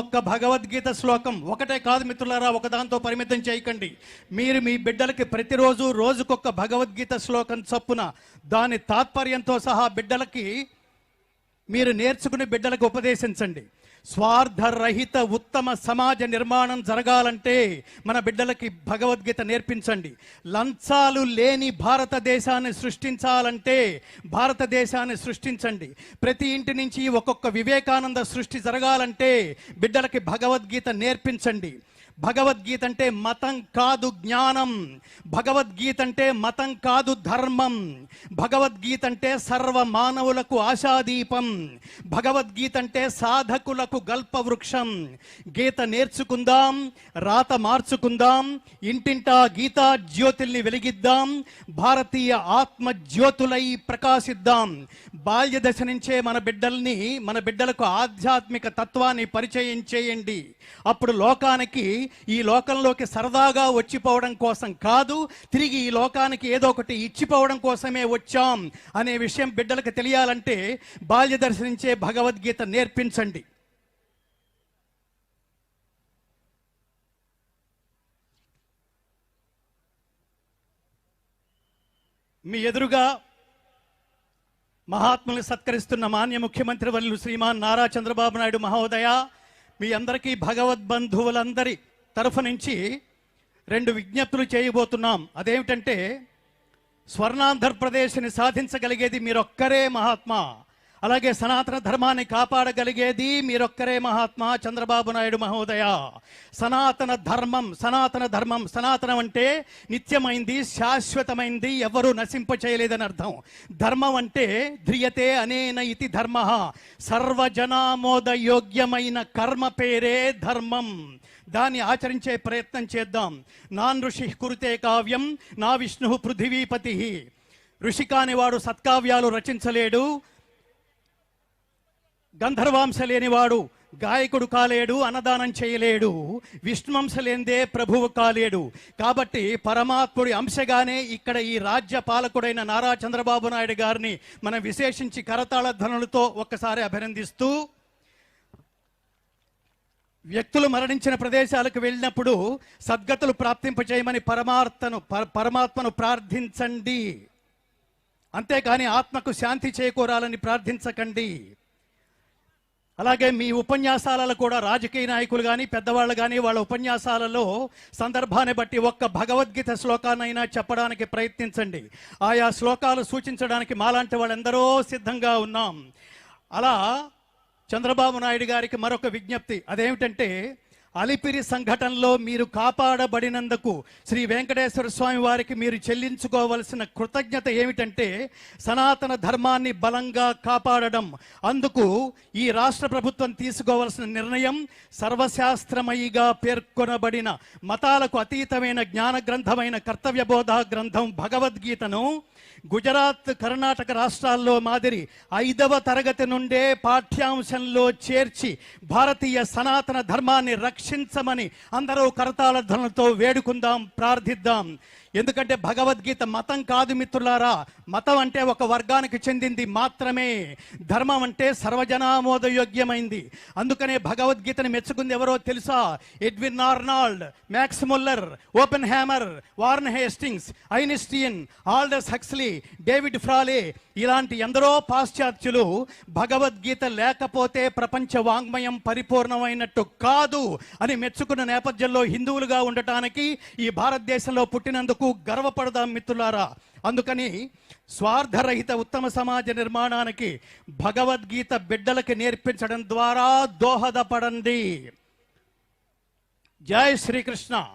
ఒక్క భగవద్గీత శ్లోకం ఒకటే కాదు మిత్రులారా ఒకదాంతో పరిమితం చేయకండి. మీరు మీ బిడ్డలకి ప్రతిరోజు రోజుకొక భగవద్గీత శ్లోకం చొప్పున దాని తాత్పర్యంతో సహా బిడ్డలకి మీరు నేర్చుకుని బిడ్డలకు ఉపదేశించండి. స్వార్థరహిత ఉత్తమ సమాజ నిర్మాణం జరగాలంటే మన బిడ్డలకి భగవద్గీత నేర్పించండి. లంచాలు లేని భారతదేశాన్ని సృష్టించాలంటే భారతదేశాన్ని సృష్టించండి. ప్రతి ఇంటి నుంచి ఒక్కొక్క వివేకానంద సృష్టి జరగాలంటే బిడ్డలకి భగవద్గీత నేర్పించండి. భగవద్గీత అంటే మతం కాదు జ్ఞానం. భగవద్గీత అంటే మతం కాదు ధర్మం. భగవద్గీత అంటే సర్వ మానవులకు ఆశాదీపం. భగవద్గీత అంటే సాధకులకు గల్పవృక్షం. గీత నేర్చుకుందాం రాత మార్చుకుందాం ఇంటింటా గీతా జ్యోతుల్ని వెలిగిద్దాం భారతీయ ఆత్మ జ్యోతులై ప్రకాశిద్దాం. బాల్య దశ నుంచే మన బిడ్డల్ని మన బిడ్డలకు ఆధ్యాత్మిక తత్వాన్ని పరిచయం చేయండి. అప్పుడు లోకానికి ఈ లోకంలోకి సరదాగా వచ్చిపోవడం కోసం కాదు తిరిగి ఈ లోకానికి ఏదో ఒకటి ఇచ్చిపోవడం కోసమే వచ్చాం అనే విషయం బిడ్డలకు తెలియాలంటే బాల్య దర్శనించే భగవద్గీత నేర్పించండి. మీ ఎదురుగా మహాత్ములు సత్కరిస్తున్న మాన్య ముఖ్యమంత్రి వర్యులు శ్రీమాన్ నారా చంద్రబాబు నాయుడు మహోదయ మీ అందరికీ భగవద్బంధువులందరి తరఫు నుంచి రెండు విజ్ఞప్తులు చేయబోతున్నాం. అదేమిటంటే స్వర్ణాంధ్రప్రదేశ్ని సాధించగలిగేది మీరొక్కరే మహాత్మా. అలాగే సనాతన ధర్మాన్ని కాపాడగలిగేది మీరొక్కరే మహాత్మా చంద్రబాబు నాయుడు మహోదయ. సనాతన ధర్మం సనాతన ధర్మం సనాతనం అంటే నిత్యమైంది శాశ్వతమైంది ఎవరు నశింప చేయలేదని అర్థం. ధర్మం అంటే ధ్రియతే అనేన ఇతి ధర్మ. సర్వజనామోద యోగ్యమైన కర్మ పేరే ధర్మం. దాన్ని ఆచరించే ప్రయత్నం చేద్దాం. నాన్ ఋషి కురుతే కావ్యం నా విష్ణు పృథివీపతి. ఋషి కానివాడు సత్కావ్యాలు రచించలేడు గంధర్వాంశ లేనివాడు గాయకుడు కాలేడు అన్నదానం చేయలేడు విష్ణువంశ లేనిదే ప్రభువు కాలేడు. కాబట్టి పరమాత్ముడి అంశగానే ఇక్కడ ఈ రాజ్య పాలకుడైన నారా చంద్రబాబు నాయుడు గారిని మనం విశేషించి కరతాళ ధ్వనులతో ఒక్కసారి అభినందిస్తూ వ్యక్తులు మరణించిన ప్రదేశాలకు వెళ్ళినప్పుడు సద్గతులు ప్రాప్తింపచేయమని పరమార్థను పరమాత్మను ప్రార్థించండి. అంతేకాని ఆత్మకు శాంతి చేకూరాలని ప్రార్థించకండి. అలాగే మీ ఉపన్యాసాలలో కూడా రాజకీయ నాయకులు కానీ పెద్దవాళ్ళు కానీ వాళ్ళ ఉపన్యాసాలలో సందర్భాన్ని బట్టి ఒక్క భగవద్గీత శ్లోకాన్నైనా చెప్పడానికి ప్రయత్నించండి. ఆయా శ్లోకాలు సూచించడానికి మాలాంటి వాళ్ళందరూ సిద్ధంగా ఉన్నాం. అలా చంద్రబాబు నాయుడు గారికి మరొక విజ్ఞప్తి. అదేమిటంటే అలిపిరి సంఘటనలో మీరు కాపాడబడినందుకు శ్రీ వెంకటేశ్వర స్వామి వారికి మీరు చెల్లించుకోవలసిన కృతజ్ఞత ఏమిటంటే సనాతన ధర్మాన్ని బలంగా కాపాడడం. అందుకు ఈ రాష్ట్ర ప్రభుత్వం తీసుకోవలసిన నిర్ణయం సర్వశాస్త్రమయిగా పేర్కొనబడిన మతాలకు అతీతమైన జ్ఞాన గ్రంథమైన కర్తవ్యబోధ గ్రంథం భగవద్గీతను గుజరాత్ కర్ణాటక రాష్ట్రాల్లో మాదిరి ఐదవ తరగతి నుండే పాఠ్యాంశంలో చేర్చి భారతీయ సనాతన ధర్మాన్ని రక్షించమని అందరూ కరతాళ ధ్వనులతో వేడుకుందాం ప్రార్థిద్దాం. ఎందుకంటే భగవద్గీత మతం కాదు మిత్రులారా. మతం అంటే ఒక వర్గానికి చెందింది మాత్రమే. ధర్మం అంటే సర్వజనామోదయోగ్యమైంది. అందుకనే భగవద్గీతను మెచ్చుకుంది ఎవరో తెలుసా? Edwin Arnold Max Muller Oppenheimer Warren Hastings Einstein Aldous Huxley David Frawley ఇలాంటి ఎందరో పాశ్చాత్యులు భగవద్గీత లేకపోతే ప్రపంచ వాంగ్మయం పరిపూర్ణమైనట్టు కాదు అని మెచ్చుకున్న నేపథ్యంలో హిందువులుగా ఉండటానికి ఈ భారతదేశంలో పుట్టినందుకు గర్వపడదాం మిత్రులారా? అందుకని స్వార్థరహిత ఉత్తమ సమాజ నిర్మాణానికి భగవద్గీత బిడ్డలకి నేర్పించడం ద్వారా దోహదపడండి. జై శ్రీకృష్ణ.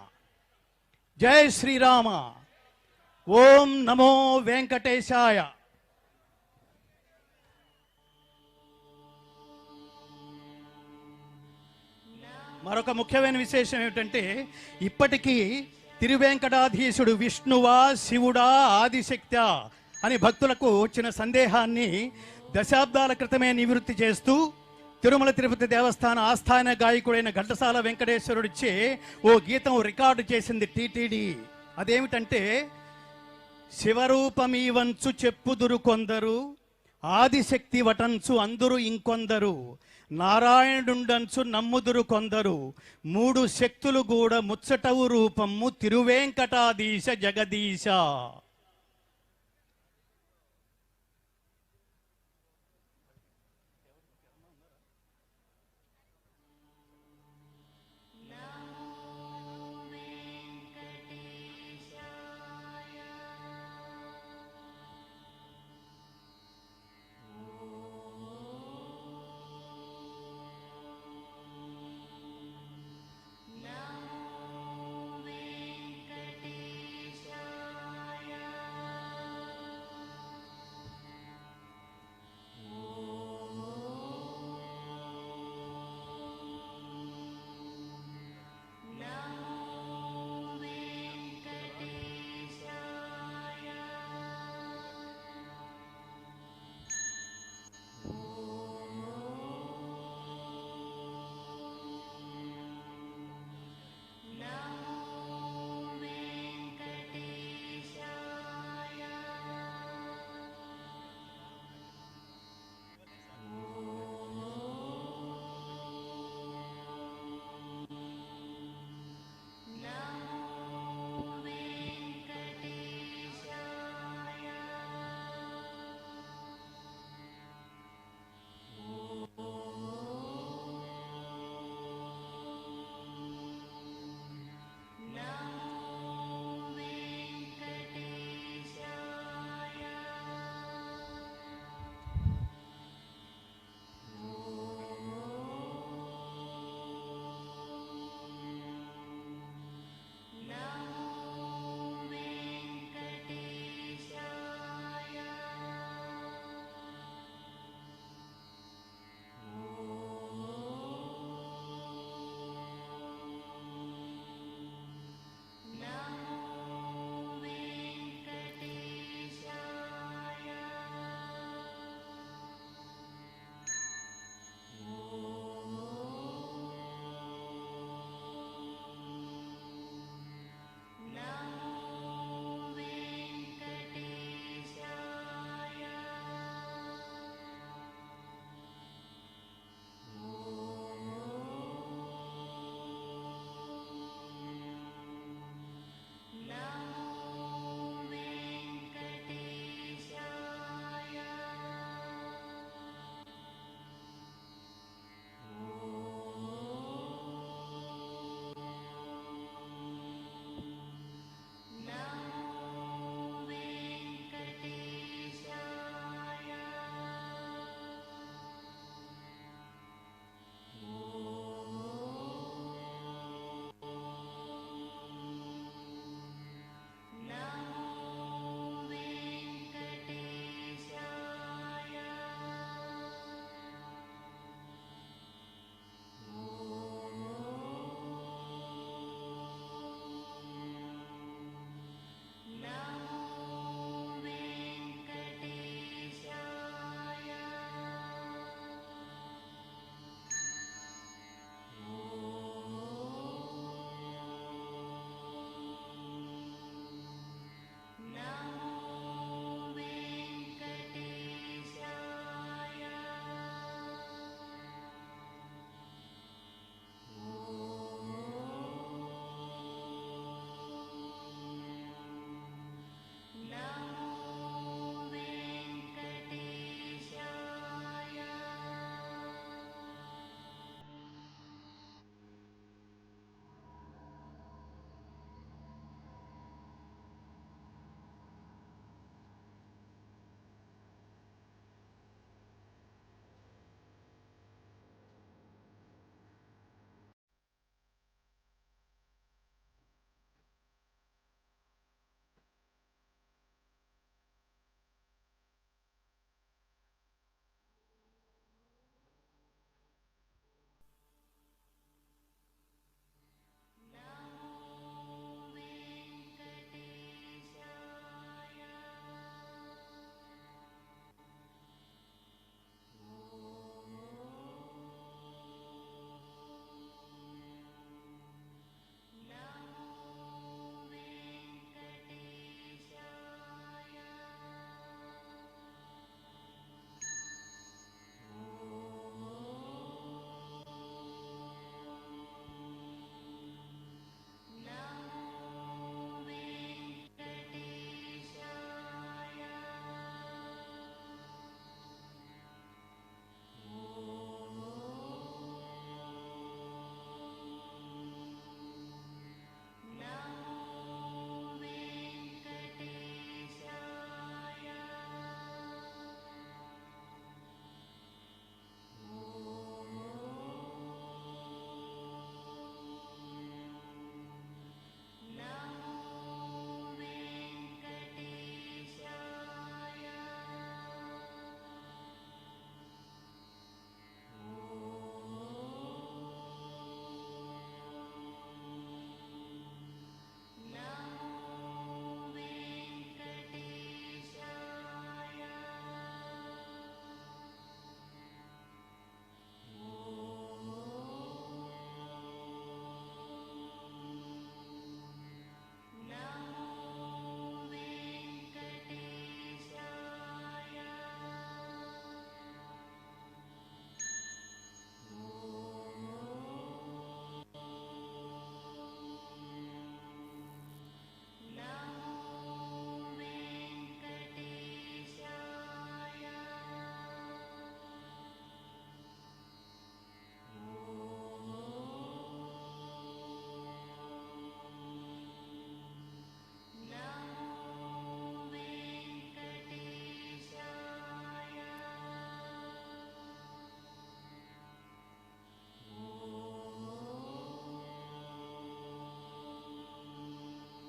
జై శ్రీరామ. ఓం నమో వెంకటేశాయ. మరొక ముఖ్యమైన విశేషం ఏమిటంటే ఇప్పటికీ తిరువెంకటాధీశుడు విష్ణువా శివుడా ఆదిశక్త అని భక్తులకు వచ్చిన సందేహాన్ని దశాబ్దాల క్రితమే నివృత్తి చేస్తూ తిరుమల తిరుపతి దేవస్థాన ఆస్థాన గాయకుడైన ఘంటసాల వెంకటేశ్వరుడిచ్చే ఓ గీతం రికార్డు చేసింది టీటీడీ. అదేమిటంటే శివరూపమీవంచు చెప్పుదురు కొందరు ఆదిశక్తి వటంచు అందరు ఇంకొందరు నారాయణుండంచు నమ్ముదురు కొందరు మూడు శక్తులు కూడా ముచ్చటవు రూపము తిరువేంకటాధీశ జగదీశ.